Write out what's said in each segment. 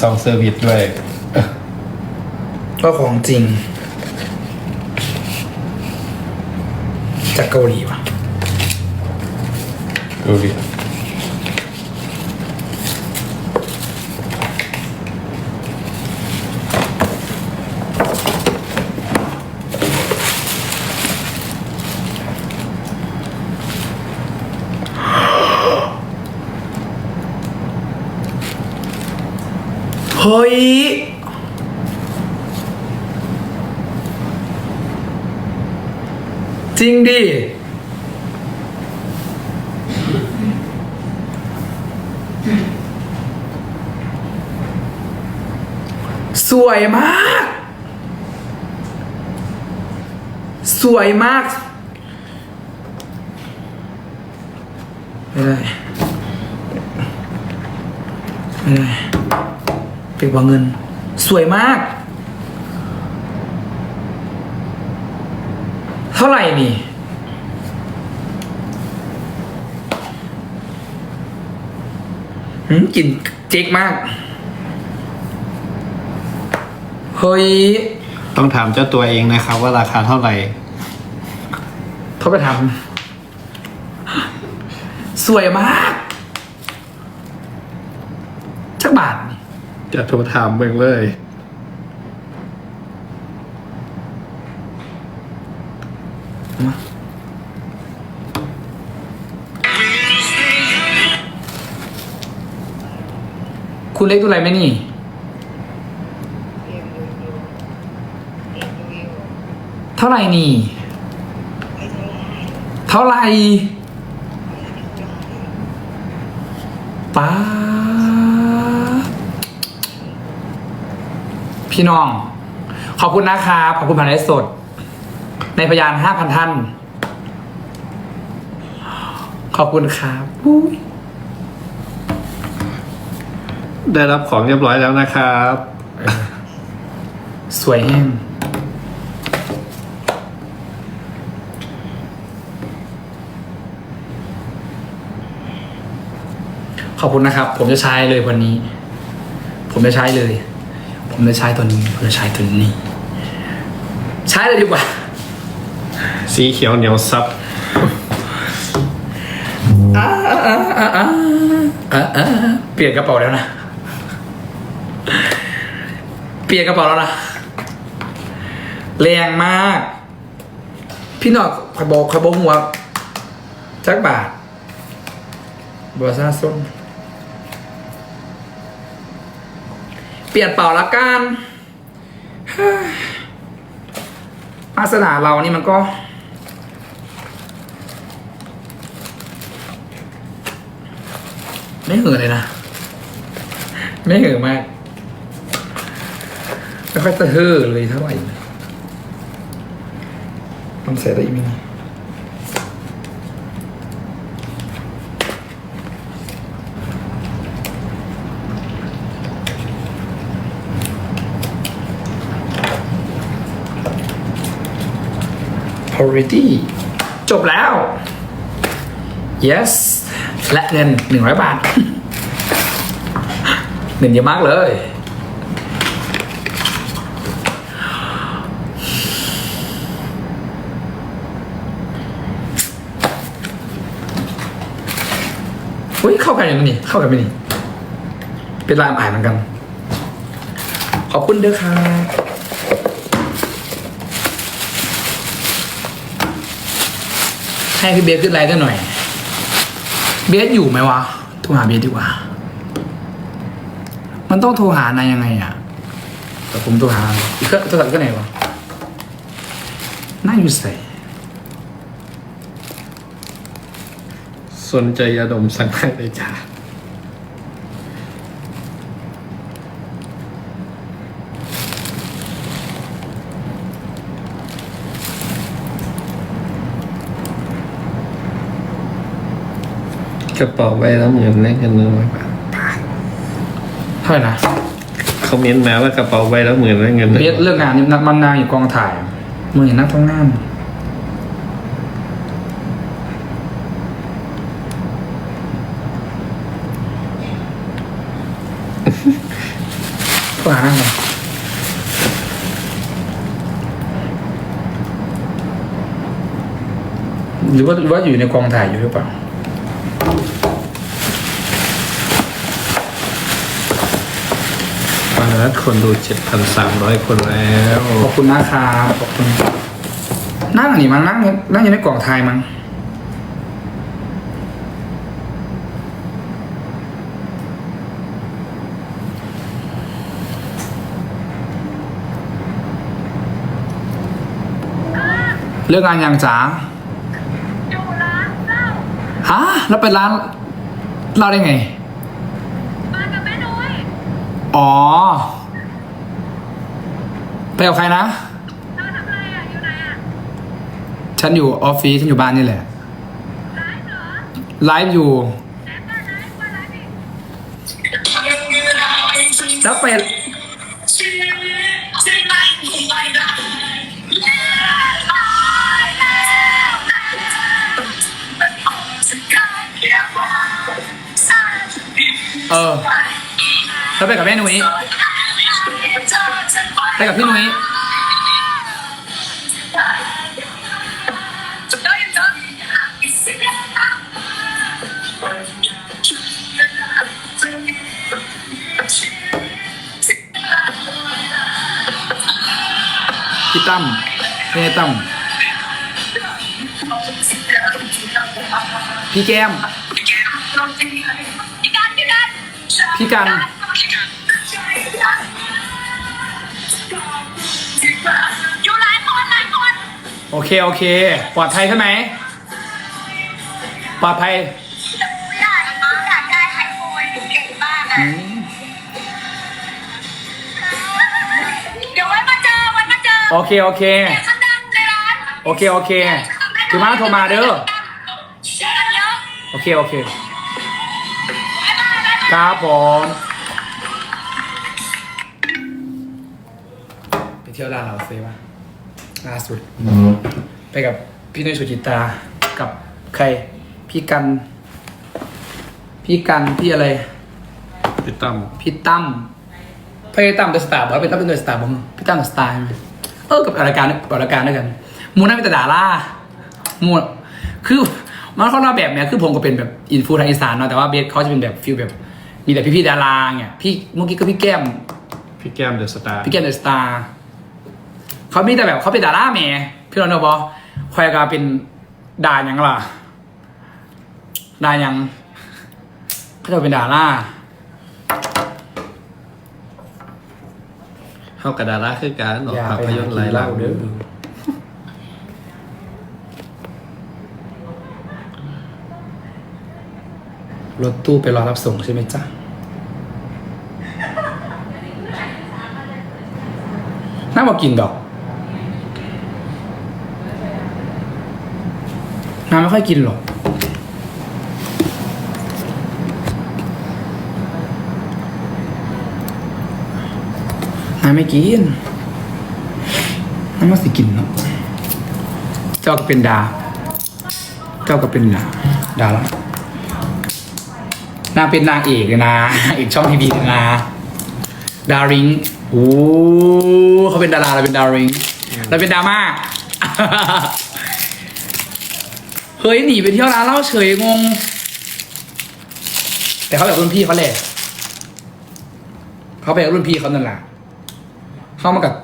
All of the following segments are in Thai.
ซองเซอร์วิสด้วย ก็ของจริง จากเกาหลีว่ะดูดิ เฮ้ย จริงดิ สวยมาก สวยมาก ไม่ได้ ไม่ได้ เป็นกว่าเงิน สวยมาก เท่าไหร่นี่หืมกลิ่นเจ๊กมาก เฮ้ย ต้องถามเจ้าตัวเองนะครับ ว่าราคาเท่าไหร่เขาไปทำสวยมากจักบาทนี่ จะโทรถามเบิ่งเลย คุณเล็กตัวอะไรไหมนี่ เท่าไหร่นี่ เท่าไหร่ป้า พี่น้อง ขอบคุณนะครับขอบคุณผ่านไลฟ์สด ในพยานห้าพันท่าน ขอบคุณครับอุ๊ยได้รับของเรียบร้อยแล้วนะครับ สวยแห้งขอบคุณนะครับ ผมจะใช้เลยวันนี้ ผมจะใช้เลย ผมจะใช้ตัวนี้ผมจะใช้ตัวนี้ ใช้เลยดีกว่า สีเขียวเหนียวซับอ่าอ่าเปลี่ยนกระเป๋าแล้วนะ เปลี่ยนกระเป๋าแล้วนะแรงมาก พี่หนอดขอยบอกขอยบอกหัวจักบาทบัวซาส้น เปลี่ยนเป่าละกันอาสนาเรานี่มันก็ ไม่เหือเลยนะ ไม่เหือมากไม่ค่อยจะเห่อเลยเท่าไหร่มันใส่ได้อีกไหม นี่พอ ready จบแล้ว yes และเงินหนึ่งร้อยบาท เงินเยอะมากเลย อุ้ยเข้ากันอย่างนี้เข้ากันไหมนี่ เป็นลายอ่านเหมือนกัน ขอบคุณเด้อค่ะ ให้พี่เบสขึ้นไลน์กันหน่อย เบสอยู่ไหมวะ โทรหาเบสดีกว่า มันต้องโทรหานายยังไงอะ แต่ผมโทรหาอีกเครื่องโทรศัพท์เครื่องไหนวะน่าอยู่ใส่สนใจยาดมสั่งได้เลยจ้า ระเป๋าใบละหมื่นแลกเงินหนึ่งร้อยบาทเท่าไหร่นะเขาเม้นมาว่ากระเป๋าใบละหมื่นแลกเงินหนึ่งเบสเลิกงานนี่นักมันนางอยู่กองถ่ายมือเห็นนักท้องงานก็หานั่งเลยหรือว่าหรือว่าอยู่ในกองถ่ายอยู่หรือเปล่า ตอนนั้น คนดูเจ็ดพันสามร้อยคนแล้ว ขอบคุณนะครับขอบคุณนั่งอันนี้มั้งนั่งนั่งอยู่ในกล่องไทยมั้งเลิกงานยังจ๋าอยู่ร้านเหล้าฮะแล้วไปร้านเหล่าได้ไงมากับแม่นุ้ย อ๋อ ไปกับใครนะเธอทำอะไรอะอยู่ไหนอะฉันอยู่ออฟฟิศฉันอยู่บ้านนี่แหละร้านเหรอไลฟ์อยู่แซ่บบ้านร้านบ้านร้านนี่แล้วไปเออ แล้วไปกับแม่นุ้ยไปกับพี่นุ้ยพี่ตั้มพี่ไอ้ตั้มพี่แก้มพี่กันพี่กัน โอเค โอเค ปลอดภัยใช่ไหม ปลอดภัยอยากอยากได้ไอโฟนเก่งมากอะเดี๋ยวไว้มาเจอไว้มาเจอโอเค โอเคข้างดังในร้านโอเค โอเคถือมาโทรมาเด้อเยอะโอเค โอเค บ๊ายบายบ๊ายบาย ครับผมไปเที่ยวร้านเราเซว่า ล่าสุด ไปกับพี่นุ้ยสุจิตา กับใคร พี่กัน พี่กันพี่อะไร พี่ตั้มพี่ตั้มพี่ตั้มเดอะสตาร์บอกว่าเป็นตั้มเป็นเดอะสตาร์บ้างพี่ตั้มเดอะสตาร์ใช่ไหมเออกับรายการกับรายการด้วยกันหมูนั่นเป็นแต่ดาราหมูคือมันเขาเล่าแบบเนี้ยคือผมก็เป็นแบบอินฟูทางอีสานเนาะแต่ว่าเบสเขาจะเป็นแบบฟิลแบบ มีแต่พี่ๆดาราเนี่ยพี่เมื่อกี้ก็พี่แก้ม พี่แก้มเดอะสตาร์พี่แก้มเดอะสตาร์ เขามีแต่แบบเขาเป็นดาราแหม่พี่รอนบอคอยกาเป็นดายังล่ะดายังเขาจะเป็นดาราเข้ากับดาราคือการออกอย่าภาไปพหายนตร์กิหลายนหเหลัล้างเด้อรถตู้ไปรอรับส่งใช่ไหมจ๊ะ น่าบอกกินดอก น้ำไม่ค่อยกินหรอก น้ำไม่กิน น้ำมาสิกินเนาะ เจ้าก็เป็นดา เจ้าก็เป็นดา ดาละนางเป็นนางเอกเลยนะนางเอกช่องทีวีเลยนะ ดาริงโอ้เขาเป็นดาราเราเป็นดาริงเราเป็นดราม่า เฮ้ยหนีไปเที่ยวร้านเหล้าเฉยงง แต่เขาแบบรุ่นพี่เขาแหละเขาไปกับรุ่นพี่เขานั่นแหละเข้ามากับ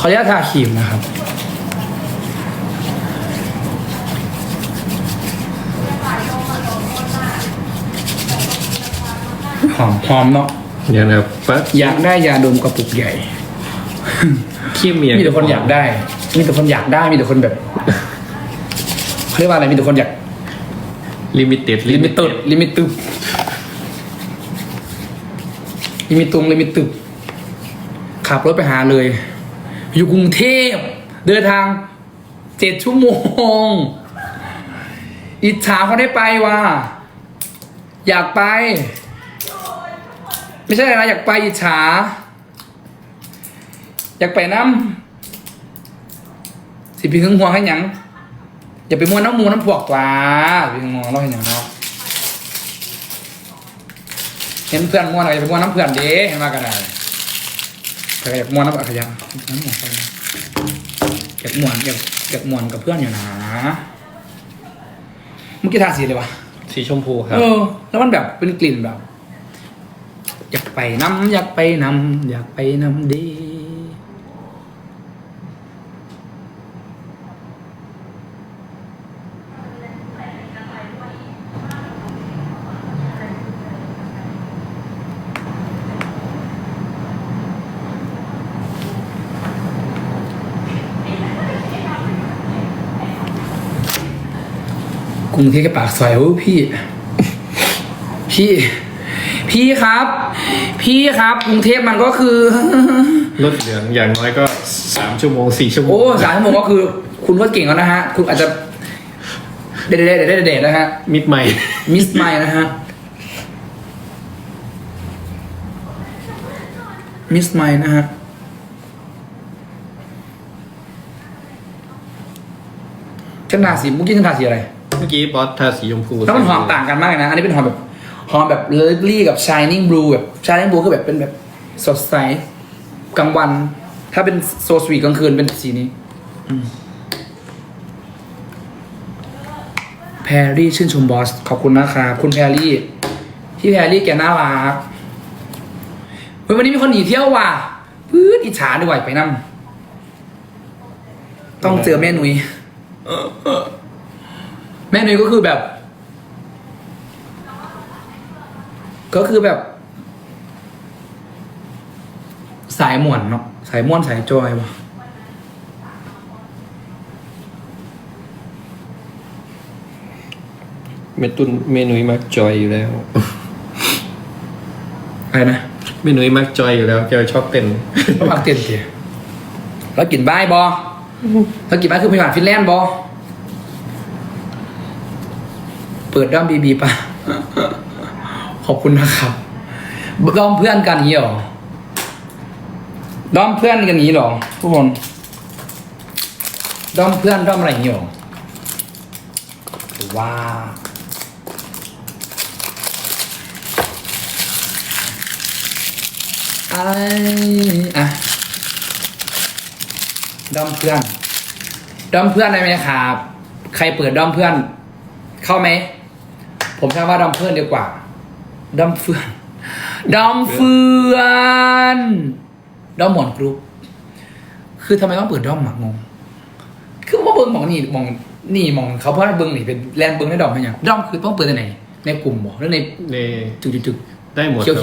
ขออนุญาตทาครีมนะครับ หอมหอมเนาะอย่างแบบปั๊บอยากได้ยาดมกระปุกใหญ่ ขี้เมียมีแต่คนอยากได้ มีแต่คนอยากได้ มีแต่คนแบบเขาเรียกว่าอะไร มีแต่คนอยาก ลิมิเต็ดลิมิตตึดลิมิตตึบลิมิตตุงลิมิตตึบขับรถไปหาเลย อยู่กรุงเทพ เดินทางเจ็ดชั่วโมง อิจฉาเขาได้ไปว่ะอยากไป ไม่ใช่อะไรอยากไปอิจฉา อยากไปน้ำสิพี่หึงหัวให้หยังอย่าไปมัวน้ำมูน้ำพวกว่าพี่หึงหัวเราให้หยังเนาะเห็นเพื่อนมัวนอยอย่าไปมัวน้ำเพื่อนเด้เห็นมากันได้ แต่ก็อยากมัวน้ำขยันน้ำหมวกไปนะอยากมวนอยากอยากมวนกับเพื่อนอยู่นะเมื่อกี้ทาสีเลยวะสีชมพูครับ เออ แล้วมันแบบเป็นกลิ่นแบบ อยากไปน้ำอยากไปน้ำอยากไปน้ำดี ก รุงเทพกับปากซอยโอ้พี่ พี่ พี่ครับ พี่ครับกรุงเทพมันก็คือ รถเหลืองอย่างน้อยก็สามชั่วโมงสี่ชั่วโมงโอ้สามชั่วโมงก็คือ คุณก็เก่งแล้วนะฮะ คุณอาจจะ เด็ดเด็ดเด็ดเด็ดนะฮะ มิดใหม่มิสไมนะฮะมิสไมนะฮะ ฉันทาสีเมื่อกี้ฉันทาสีอะไร เมื่อกี้บอสทาสีชมพูแล้วมันหอมต่างกันมากนะ อันนี้เป็นหอมแบบหอมแบบเลิฟลี่กับ shining blue แบบ shining blue คือแบบเป็นแบบสดใสกลางวัน ถ้าเป็นโซสวีกลางคืนเป็นสีนี้แพรรี่ชื่นชมบอส ขอบคุณนะครับคุณแพรรี่พี่แพรรี่แกน่ารักเฮ้ยวันนี้มีคนหนีเที่ยวว่ะพื้นอิจฉาด้วยไปนั่งต้องเจอแม่หนุย แม่นุ้ยก็คือแบบ ก็คือแบบ สายม่วนเนาะสายม่วนสายจอยวะเมตุนเมนุยมักจอยอยู่แล้ว อะไรนะเมนุยมักจอยอยู่แล้วแกชอบเต้นต้องมาเตียนเตียแล้วกินบ้ายบอแล้วกินบ้ายคือพยาบาลฟินแลนด์บอ เปิดด้อมบีบีป่ะ ขอบคุณนะครับด้อมเพื่อนกันนี้หรอด้อมเพื่อนกันนี้หรอ ทุกคนด้อมเพื่อนด้อมอะไรนี้หรอว้าไออะด้อมเพื่อนด้อมเพื่อนได้ไหมครับ ใครเปิดด้อมเพื่อน เข้าไหม ผมชอบว่าด้อมเพื่อนดีกว่าด้อมเพื่อนด้อมเพื่อนด้อมหมอนกรุ๊ปคือทำไมต้องเปิดด้อมหมักงง คือว่าเบิ้งหมองนี่หมองนี่หมองเขาเพราะว่าเบิ้งนี่เป็นแลนด์เบิ้งได้ดอมให้ยังด้อมคือต้องเปิดในไหนในกลุ่มบ่หรือในในจุดๆๆได้หมด เขียวครับ